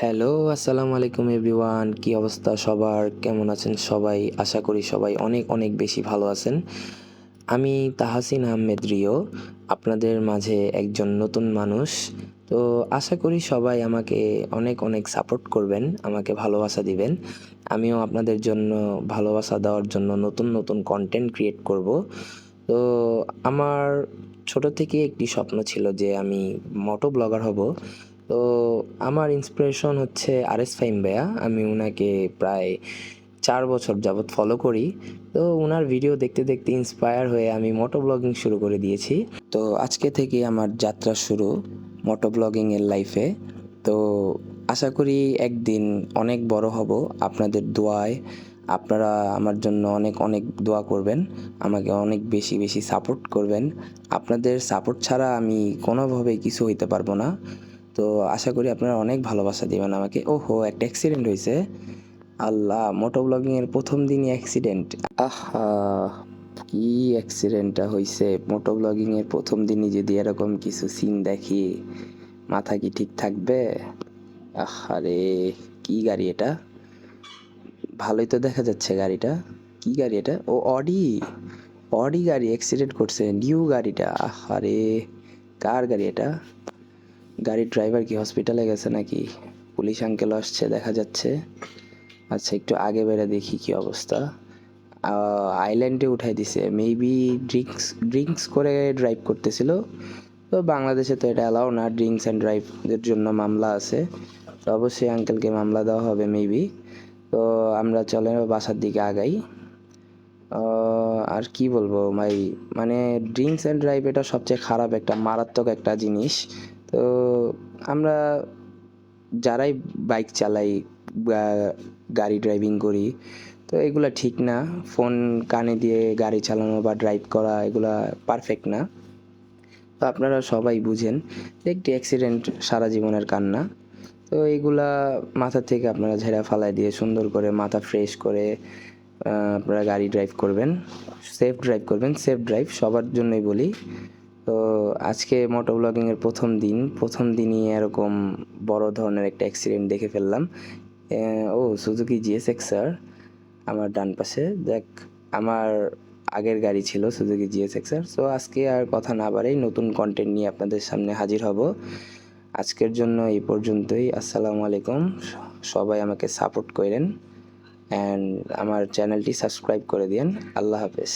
Hello আসসালামু আলাইকুম everyone কি অবস্থা সবার? কেমন আছেন সবাই? আশা করি সবাই অনেক অনেক বেশি ভালো আছেন। আমি তাহাসিন আহমেদ রিও, আপনাদের মাঝে একজন নতুন মানুষ। তো আশা করি সবাই আমাকে অনেক অনেক সাপোর্ট করবেন, আমাকে ভালোবাসা দিবেন। আমিও আপনাদের জন্য ভালোবাসা দেওয়ার জন্য নতুন নতুন কন্টেন্ট ক্রিয়েট করব। তো আমার ছোট থেকে একটি স্বপ্ন ছিল যে আমি মোটো ব্লগার হব। তো আমার ইন্সপিরেশন হচ্ছে আর এস ফাইম ভাইয়া। আমি ওনাকে প্রায় চার বছর যাবৎ ফলো করি। তো ওনার ভিডিও দেখতে দেখতে ইন্সপায়ার হয়ে আমি মোটো ব্লগিং শুরু করে দিয়েছি। তো আজকে থেকে আমার যাত্রা শুরু মোটো ব্লগিংয়ের লাইফে তো আশা করি একদিন অনেক বড় হব। আপনাদের দোয়ায় আপনারা আমার জন্য অনেক অনেক দোয়া করবেন। আমাকে অনেক বেশি বেশি সাপোর্ট করবেন। আপনাদের সাপোর্ট ছাড়া আমি কোনোভাবেই কিছু হইতে পারব না। তো আশা করি আপনারা অনেক ভালোবাসা দিবেন আমাকে। ওহো, একটা অ্যাক্সিডেন্ট হয়েছে আল্লাহ, মোটো ব্লগিংয়ের প্রথম দিনই অ্যাক্সিডেন্ট আহা, কি অ্যাক্সিডেন্টটা হয়েছে মোটো ব্লগিংয়ের প্রথম দিনই যদি এরকম কিছু সিন দেখি, মাথা কি ঠিক থাকবে? আহারে, কি গাড়ি এটা? ভালোই তো দেখা যাচ্ছে গাড়িটা। কি গাড়ি এটা? ও অডি অডি গাড়ি অ্যাক্সিডেন্ট করছে নিউ গাড়িটা। আহারে, কার গাড়ি এটা? গাড়ির ড্রাইভার কি হসপিটালে গেছে নাকি? পুলিশ আঙ্কেল আসছে, দেখা যাচ্ছে। আচ্ছা একটু আগে বেড়ে দেখি কি অবস্থা। আইল্যান্ডে উঠাই দিছে। মেবি ড্রিঙ্কস ড্রিঙ্কস করে ড্রাইভ করতেছিল। তো বাংলাদেশে তো এটা অ্যালাউ না ড্রিঙ্কস অ্যান্ড ড্রাইভের জন্য মামলা আছে। তো অবশ্যই আঙ্কেলকে মামলা দেওয়া হবে মেবি তো আমরা চলে বাসার দিকে আগাই। আর কি বলব ভাই? মানে ড্রিঙ্কস অ্যান্ড ড্রাইভ এটা সবচেয়ে খারাপ একটা, মারাত্মক একটা জিনিস। তো আমরা যারাই বাইক চালাই বা গাড়ি ড্রাইভিং করি, তো এগুলা ঠিক না। ফোন কানে দিয়ে গাড়ি চালানো বা ড্রাইভ করা এগুলা পারফেক্ট না। তো আপনারা সবাই বুঝেন যে একটি অ্যাক্সিডেন্ট সারা জীবনের কান্না। তো এইগুলা মাথা থেকে আপনারা ঝেড়া ফালাই দিয়ে সুন্দর করে মাথা ফ্রেশ করে আপনারা গাড়ি ড্রাইভ করবেন সেফ ড্রাইভ করবেন সেফ ড্রাইভ সবার জন্যই বলি। তো আজকে মোটো ব্লগিংয়ের প্রথম দিন। প্রথম দিনই এরকম বড় ধরনের একটা অ্যাক্সিডেন্ট দেখে ফেললাম। ও সুজুকি জিএসএক্স স্যার আমার ডান পাশে। দেখ, আমার আগের গাড়ি ছিল সুজুকি জিএসএক্স স্যার সো আজকে আর কথা না বাড়াই নতুন কন্টেন্ট নিয়ে আপনাদের সামনে হাজির হব। আজকের জন্য এই পর্যন্তই। আসসালামু আলাইকুম। সবাই আমাকে সাপোর্ট করেন। অ্যান্ড আমার চ্যানেলটি সাবস্ক্রাইব করে দিন আল্লাহ হাফেজ।